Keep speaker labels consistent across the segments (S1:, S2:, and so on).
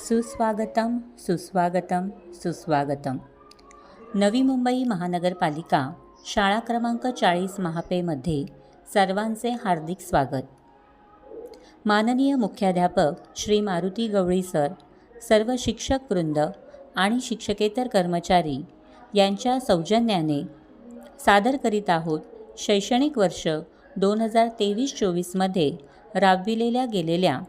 S1: सुस्वागतम सुस्वागतम सुस्वागतम. नवी मुंबई महानगरपालिका शाळा क्रमांक चाळीस महापेमध्ये सर्वांचे हार्दिक स्वागत. माननीय मुख्याध्यापक श्री मारुती गवळी सर सर्व शिक्षक वृंद आणि शिक्षकेतर कर्मचारी यांच्या सौजन्याने सादर करीत आहोत शैक्षणिक वर्ष दोन हजार तेवीस चोवीसमध्ये राबविलेल्या गेलेल्या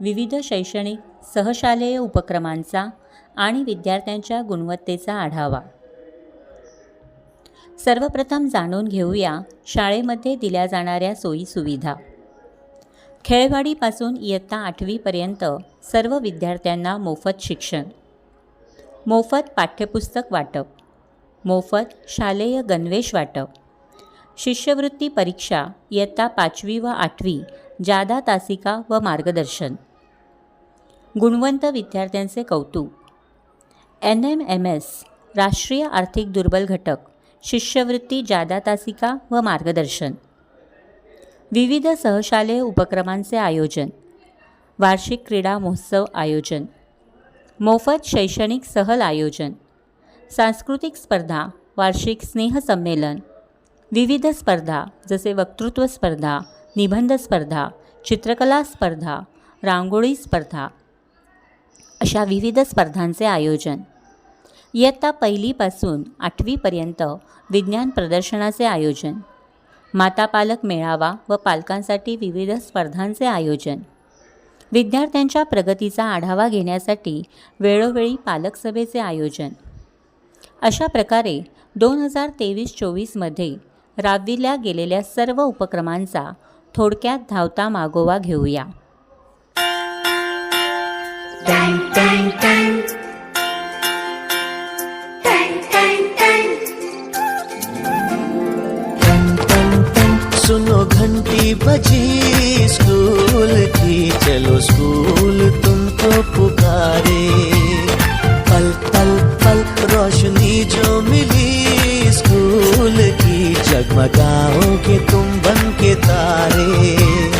S1: विविध शैक्षणिक सहशालेय उपक्रमांचा आणि विद्यार्थ्यांच्या गुणवत्तेचा आढावा. सर्वप्रथम जाणून घेऊया शाळेमध्ये दिल्या जाणाऱ्या सोयीसुविधा खेळवाडीपासून इयत्ता आठवीपर्यंत सर्व विद्यार्थ्यांना मोफत शिक्षण मोफत पाठ्यपुस्तक वाटप मोफत शालेय गणवेश वाटप शिष्यवृत्ती परीक्षा इयत्ता पाचवी व आठवी जादा तासिका व मार्गदर्शन. गुणवंत विद्यार्थ्यांचे कौतुक. एन एम एम एस राष्ट्रीय आर्थिक दुर्बल घटक शिष्यवृत्ती जादा तासिका व मार्गदर्शन. विविध सहशालेय उपक्रमांचे आयोजन. वार्षिक क्रीडा महोत्सव आयोजन. मोफत शैक्षणिक सहल आयोजन. सांस्कृतिक स्पर्धा वार्षिक स्नेहसंमेलन विविध स्पर्धा जसे वक्तृत्व स्पर्धा निबंध स्पर्धा चित्रकला स्पर्धा रांगोळी स्पर्धा अशा विविध स्पर्धांचे आयोजन. इयत्ता पहिलीपासून आठवीपर्यंत विज्ञान प्रदर्शनाचे आयोजन. माता पालक मेळावा व पालकांसाठी विविध स्पर्धांचे आयोजन. विद्यार्थ्यांच्या प्रगतीचा आढावा घेण्यासाठी वेळोवेळी पालक सभेचे आयोजन. अशा प्रकारे दोन हजार तेवीस चोवीसमध्ये राबविल्या गेलेल्या सर्व उपक्रमांचा थोडक्यात धावता मागोवा घेऊया.
S2: बजी स्कूल की, चलो पुकारे। पल पल पल रोशनी जो मिली स्कूल की जगमगाओगे तुम बन के तारे।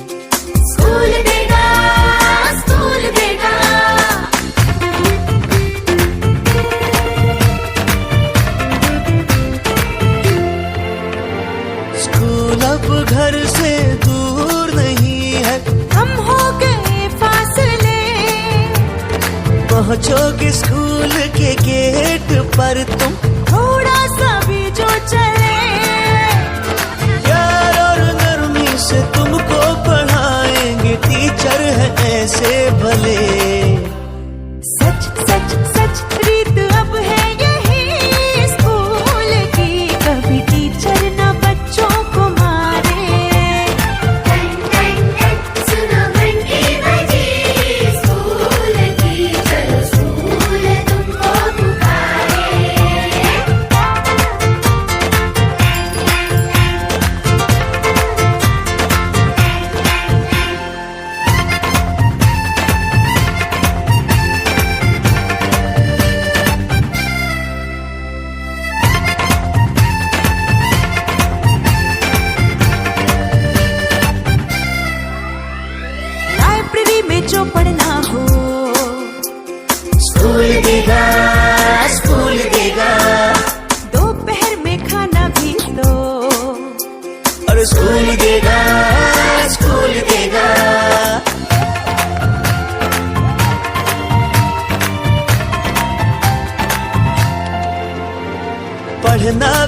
S2: पहुंचोगे स्कूल के गेट पर तुम?
S3: थोड़ा सा भी जो चले।
S2: प्यार और नरमी से तुमको पढ़ाएँगे टीचर है ऐसे भले।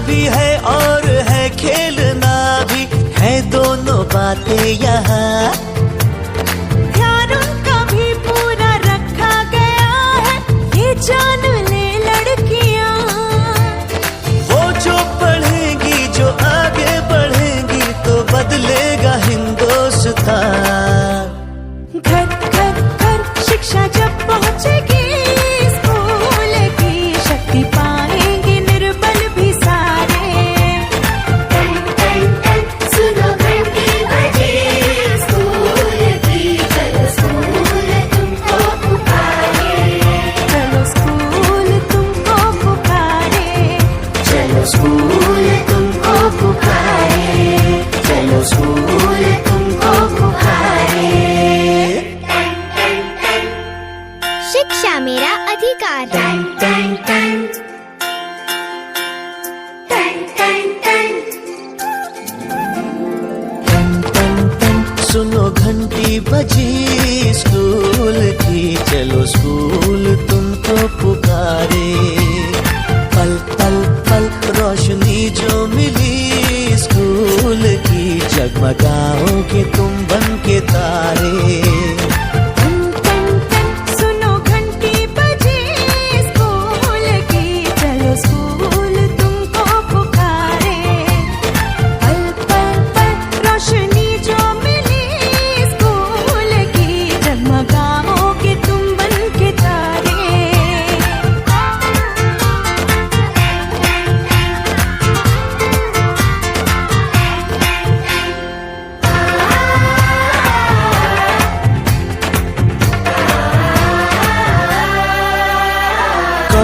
S3: भी
S2: है और है खेलना भी। है दोनों बातें यहाँ।
S3: ध्यान का भी पूरा रखा गया है।
S4: ये जानवर शिक्षा मेरा अधिकार.
S2: सुनो घंटी बजी स्कूल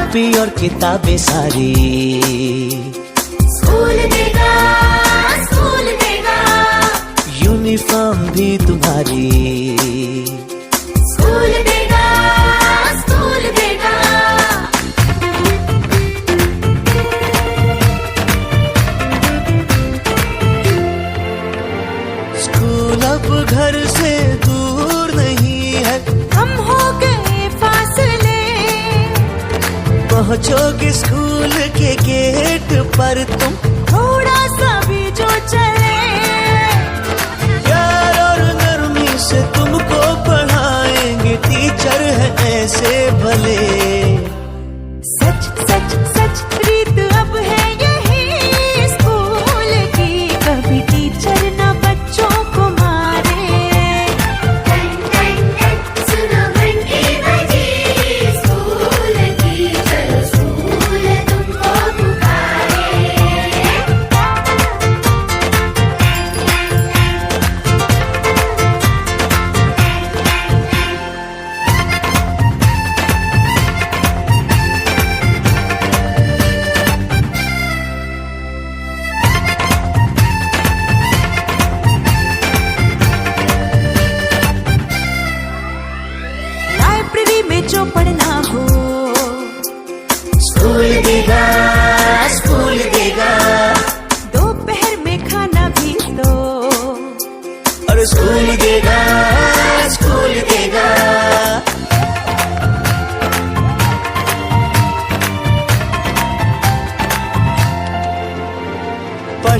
S2: कॉपी और किताबें सारी। पहुँचोगे स्कूल के गेट पर तुम।
S3: थोड़ा सा भी जो चले
S2: प्यार और नरमी से तुमको पढ़ाएँगे टीचर है ऐसे भले।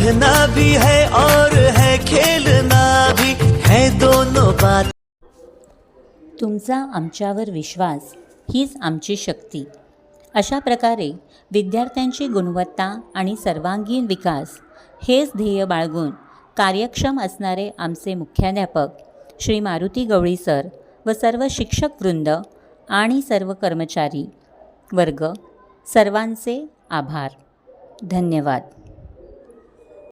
S3: पढ़ना भी
S2: है और है खेलना भी है दोनों बात।
S1: तुमचा आमच्यावर विश्वास हीच आमची शक्ती. अशा प्रकारे विद्यार्थ्यांची गुणवत्ता आणि सर्वांगीण विकास हेच ध्येय बाळगून कार्यक्षम असणारे आमचे मुख्याध्यापक श्री मारुती गवळी सर व सर्व शिक्षक वृंद आणि सर्व कर्मचारी वर्ग सर्वांचे आभार. धन्यवाद.